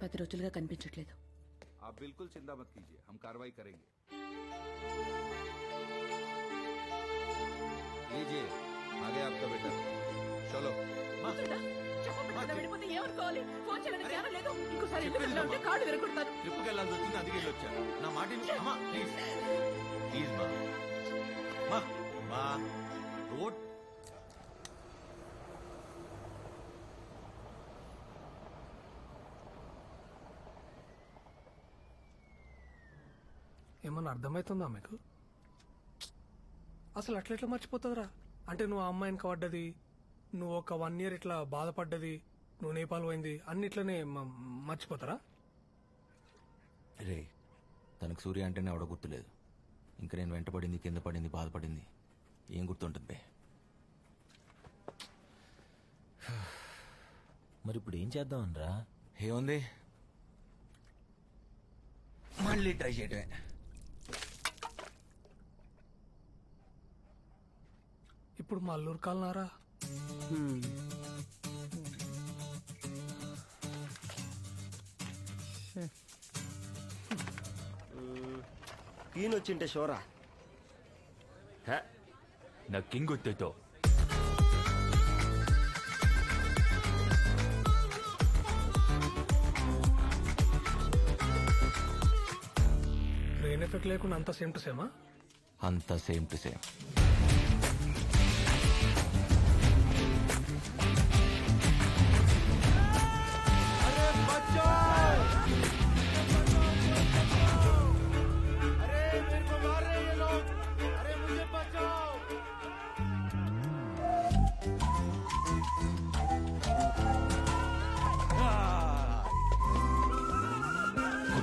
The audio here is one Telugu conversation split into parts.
పది రోజులుగా కనిపించట్లేదు आप बिल्कुल चिंता मत कीजिए हम कार्रवाई करेंगे लीजिए आ गया आपका बेटा चलो వెళ్ళిపోతే ఏమనుకోవాలి ఫోన్ చేయడానికి జ్ఞానం లేదు ఇంకోసారి ఇల్లు వెళ్ళినా ఉంటే కాళ్ళు విరగొడతాను ట్రిప్కి వెళ్ళాల్సి వచ్చింది అందుకే వెళ్ళొచ్చా నా మాట విను. అమ్మా ప్లీజ్ ప్లీజ్ మా మా మా ఏమన్నా అర్థమవుతుందా మీకు? అసలు అట్లా ఎట్లా మర్చిపోతుందిరా అంటే నువ్వు ఆ అమ్మాయిని పడ్డది నువ్వు ఒక వన్ ఇయర్ ఇట్లా బాధపడ్డది నువ్వు నేపాల్ పోయింది అన్ని ఇట్లనే మ- మర్చిపోతారా? రే తనకు సూర్య అంటేనే ఆవిడ గుర్తులేదు. ఇంకా నేను వెంటపడింది కింద పడింది బాధపడింది ఏం గుర్తుంటుంది బే. మరి ఇప్పుడు ఏం చేద్దాం అనరా ఏముంది? మళ్ళీ ట్రై చేయటమే. ఇప్పుడు మల్లూరు కాలనారా? ఈయన వచ్చింటే షోరా? నా కింగ్ వచ్చేతో రెయిన్ ఎఫెక్ట్ లేకుండా అంత సేమ్ టు సేమా అంత సేమ్ టు సేమ్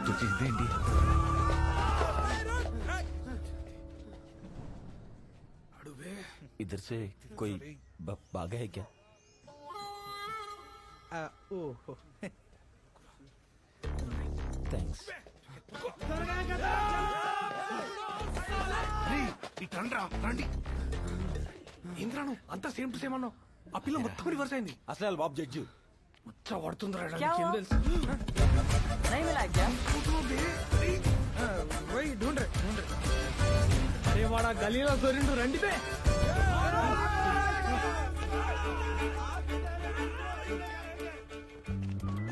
గుర్తొచ్చిందేంటి అడువే इधर से कोई ब- भागा है क्या థ్యాంక్స్ ఏంద్రాను అంత సేమ్ టు సేమ్ అన్నావు ఆ పిల్ల మొత్తం రివర్స్ అయింది అసలు బాబు జడ్జు ముచ్చ పడుతుందిరా नहीं मिला क्या वही ढूंढ रहे ढूंढ रहे अरे वाड़ा गलीला सोरिंडू रंडी पे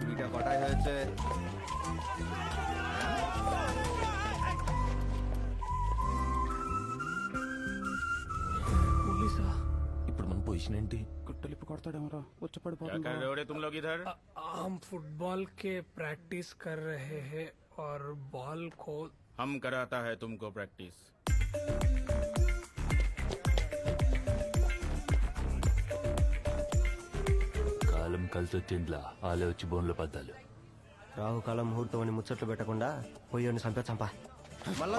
వీడియో కొట్టా ఇప్పుడు మన పొజిషన్ ఏంటి क्या कर रहे हो रे तुम लोग इधर हम फुटबॉल के प्रैक्टिस कर रहे हैं और बॉल को हम कराता है तुमको प्रैक्टिस కాలం కలిసి వచ్చిండ్లా ఆలే వచ్చి బోన్లో పద్దాలు రాహుకాలం ముహూర్తం అని ముచ్చట్లు పెట్టకుండా పోయి చంపే చంపా మళ్ళా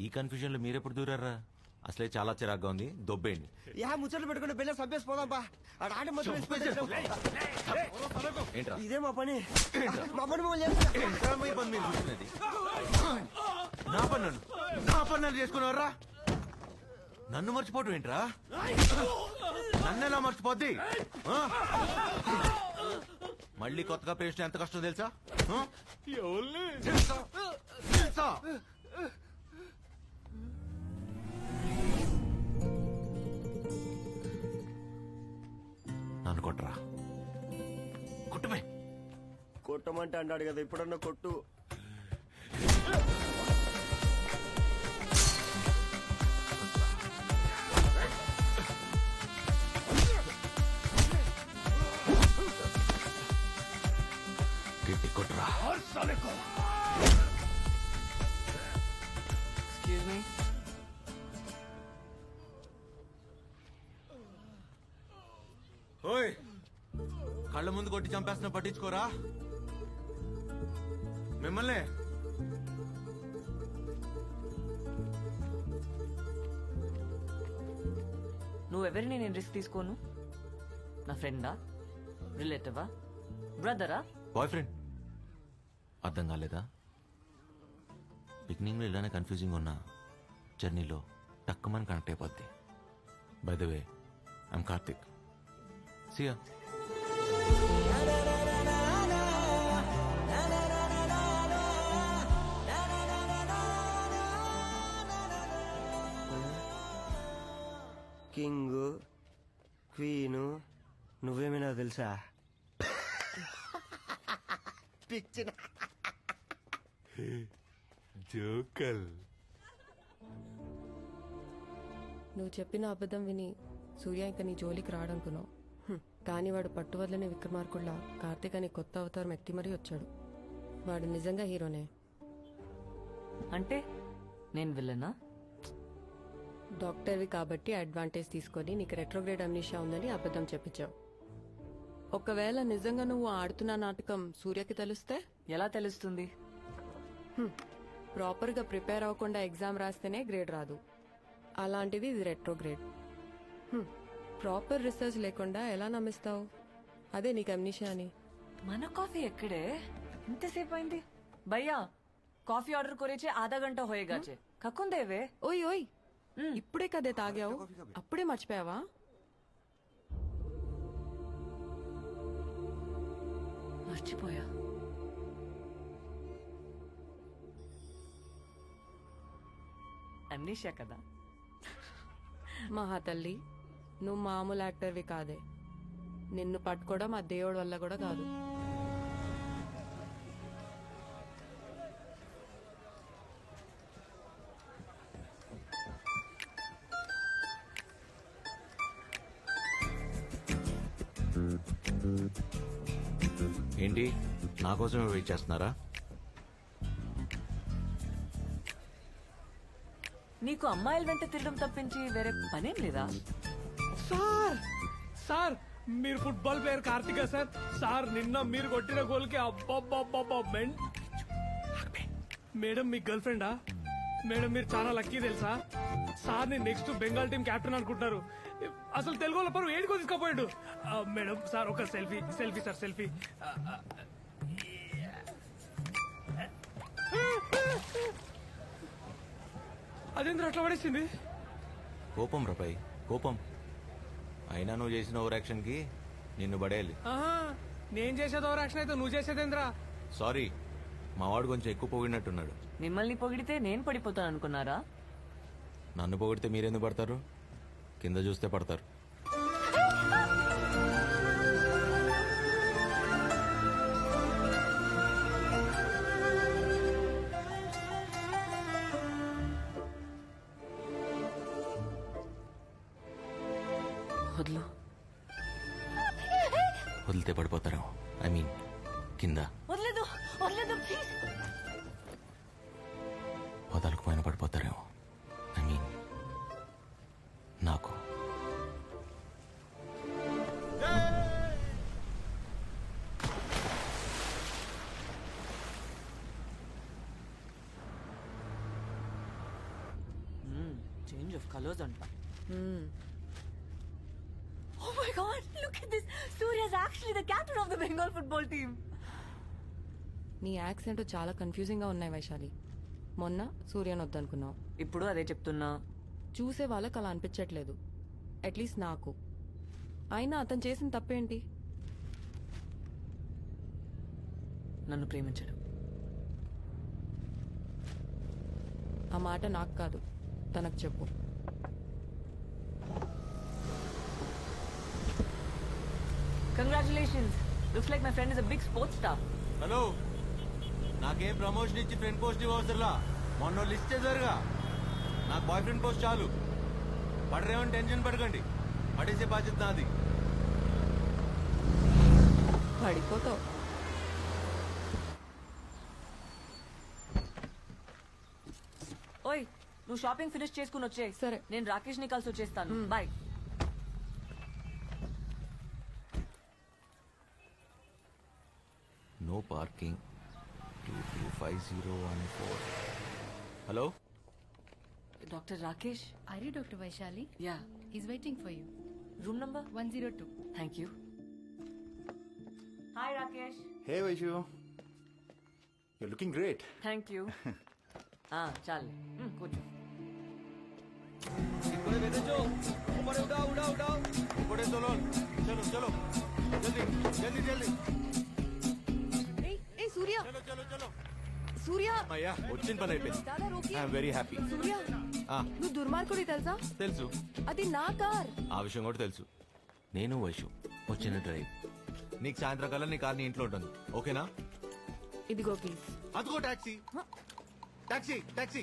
ఈ కన్ఫ్యూజన్లో మీరెప్పుడు దూరారా? అసలే చాలా చిరాగ్గా ఉంది. దొబ్బేయండి. యా ముచ్చట్లు పెట్టుకుంటే బెల్ల చంపేసి పోదాం ఆడ మొత్తం వేసిపోయాడు. ఏంట్రా? ఇదే మా పని. మా పని మమ్మల్ని చేస్తా. ఏంట్రా? మీ పని మీరు చూస్తున్నది? నా పని నన్ను నా పని నన్ను చేసుకున్నారా నన్ను మర్చిపోవటం ఏంట్రా? నన్ను ఎలా మర్చిపోద్ది? ఆ? మళ్ళీ కొత్తగా పేస్ట్ ఎంత కష్టం తెలుసా? ఆ? తెలుసా? తెలుసా నన్ను కొట్టరా. కొట్టుమే కొట్టమంటే అన్నాడు కదా ఇప్పుడన్నా కొట్టు. ఓయ్ కళ్ళ ముందు కొట్టి చంపేస్తున్నా పట్టించుకోరా? మిమ్మల్ని. నువ్వెవరిని నేను రిస్క్ తీసుకోను? నా ఫ్రెండా? రిలేటివా? బ్రదరా? బాయ్ ఫ్రెండ్ అర్థం కాలేదా? బిగినింగ్లో ఇలానే కన్ఫ్యూజింగ్ ఉన్నా జర్నీలో టక్కుమని కనెక్ట్ అయిపోద్ది. By the way I'm Karthik. Chia king queen నువ్వేమైనా తెలుసా? పిచ్చిన. జోకల్. నువ్వు చెప్పిన అబద్ధం విని సూర్య ఇంక నీ జోలికి రాడనుకున్నావు. కానీ వాడు పట్టువదలని విక్రమార్కుల్లా కార్తీక్ అని కొత్త అవతారం ఎత్తి మరీ వచ్చాడు. వాడు నిజంగా హీరోనే. అంటే నేను విల్లనా? డాక్టర్వి కాబట్టి అడ్వాంటేజ్ తీసుకొని నీకు రెట్రోగ్రేడ్ అమ్నిషా ఉందని అబద్ధం చెప్పించావు. ఒకవేళ నిజంగా నువ్వు ఆడుతున్న నాటకం సూర్యకి తెలిస్తే? ఎలా తెలుస్తుంది? ప్రాపర్గా ప్రిపేర్ అవ్వకుండా ఎగ్జామ్ రాస్తేనే గ్రేడ్ రాదు. అలాంటిది ఇది రెట్రోగ్రేడ్. ప్రాపర్ రీసెర్చ్ లేకుండా ఎలా నమ్మిస్తావు? అదే నీకు అమ్నిషా అని. మన కాఫీ ఎక్కడే? ఇంతసేపు అయింది భయ్యా కాఫీ ఆర్డర్ కొరేచే ఆధా గంట హోయేగాచే కక్కుందేవే ఓయ్ ఓయ్. ఇప్పుడే కదే తాగావు? అప్పుడే మర్చిపోయావా? మర్చిపోయా. అన్నీషా కదా? మహా తల్లి నువ్వు మామూలు యాక్టర్వి కాదే. నిన్ను పట్టుకోవడం ఆ దేవుడి వల్ల కూడా కాదు. ఏంటి? నా కోసమే వెయిట్ చేస్తున్నారా? నీకు అమ్మాయిల వెంట తిరగడం తప్పించి వేరే పనేం లేదా? సార్! సార్ మీరు football player Karthika sir. Sir నిన్న మీరు కొట్టిన గోల్కి అబ్బబ్బబ్బబ్బా మెన్ మేడం మీ గర్ల్ ఫ్రెండా? మేడం మీరు చాలా లక్కీ తెలుసా? సార్ని నెక్స్ట్ బెంగాల్ టీం కెప్టెన్ అనుకుంటున్నారు. అసలు తెలుగు వాళ్ళ పరువు ఏడుకో తీసుకుపోయాడు. మేడం సార్ ఒక సెల్ఫీ సెల్ఫీ సార్ సెల్ఫీ. అదేంద్ర అట్లా పడేసింది? కోపం రపై కోపం. అయినా నువ్వు చేసిన ఓవర్ యాక్షన్కి నిన్ను పడేయాలి. ఆహా నేను చేసేది ఓవర్ యాక్షన్ అయితే నువ్వు చేసేదేంద్రా? సారీ మా వాడు కొంచెం ఎక్కువ పొగిడినట్టున్నాడు. మిమ్మల్ని పొగిడితే నేను పడిపోతాను అనుకున్నారా? నన్ను పొగిడితే మీరెందుకు పడతారు? కింద చూస్తే పడతారు. వదిలు. వదిలితే పడిపోతారేమో ఐ మీన్ కింద. వదలేదు వదలేదు ప్లీజ్ వదలకపోయినా పడిపోతారేమో ఐ మీన్ నాకు. చేంజ్ ఆఫ్ కలర్స్ అంట. My god, look at this. Surya's actually the captain of the Bengal football team. నీ యాక్సెంట్ చాలా కన్ఫ్యూజింగ్గా ఉన్నాయి వైశాలి. మొన్న సూర్యన్ వద్దనుకున్నావు. ఇప్పుడు అదే చెప్తున్నా. చూసే వాళ్ళకి అలా అనిపించట్లేదు. అట్లీస్ట్ నాకు. అయినా అతను చేసిన తప్పేంటి? నన్ను ప్రేమించడు. ఆ మాట నాకు కాదు. తనకు చెప్పు. Congratulations looks like my friend is a big sports star hello నాకేం ప్రమోషన్ ఇచ్చి ఫ్రెండ్ పోస్ట్ ఇవ్వసరలా మొన్న లిస్ట్ చేశారుగా. నాకు బాయ్ ఫ్రెండ్ పోస్ట్ చాలు. పడరేమని టెన్షన్ పడకండి. పడేసే బాధ్యత నాది. పడిపోతావు. ఓయ్ నువ్వు షాపింగ్ ఫినిష్ చేసుకుని వచ్చే సరే. నేను రాకేష్ని కలిసి వచ్చేస్తాను. Boy no parking two two five zero one four hello doctor Rakesh అరే doctor Vaishali ya is waiting for you room number one zero two thank you hi Rakesh hey Vaishu you looking great thank you చాలు కూర్చో ఇప్పుడే చలో చలో చలో జల్దీ జల్దీ జల్దీ ఏ సూర్య? అయ్యా వచ్చిన పని అయిపోయింది. దాదా రోకి ఐఎమ్ వెరీ హ్యాపీ సూర్య నువ్వు దుర్మార్గుడి తెలుసా? తెలుసు. అది నా కార్. ఆ విషయం కూడా తెలుసు. నేను వైషు వచ్చిన డ్రైవ్ నీకు సాయంత్రం కల్లా నీ కార్ నీ ఇంట్లో ఉంటుంది. ఓకేనా? ఇదిగో ప్లీజ్. అదిగో టాక్సీ. Taxi taxi.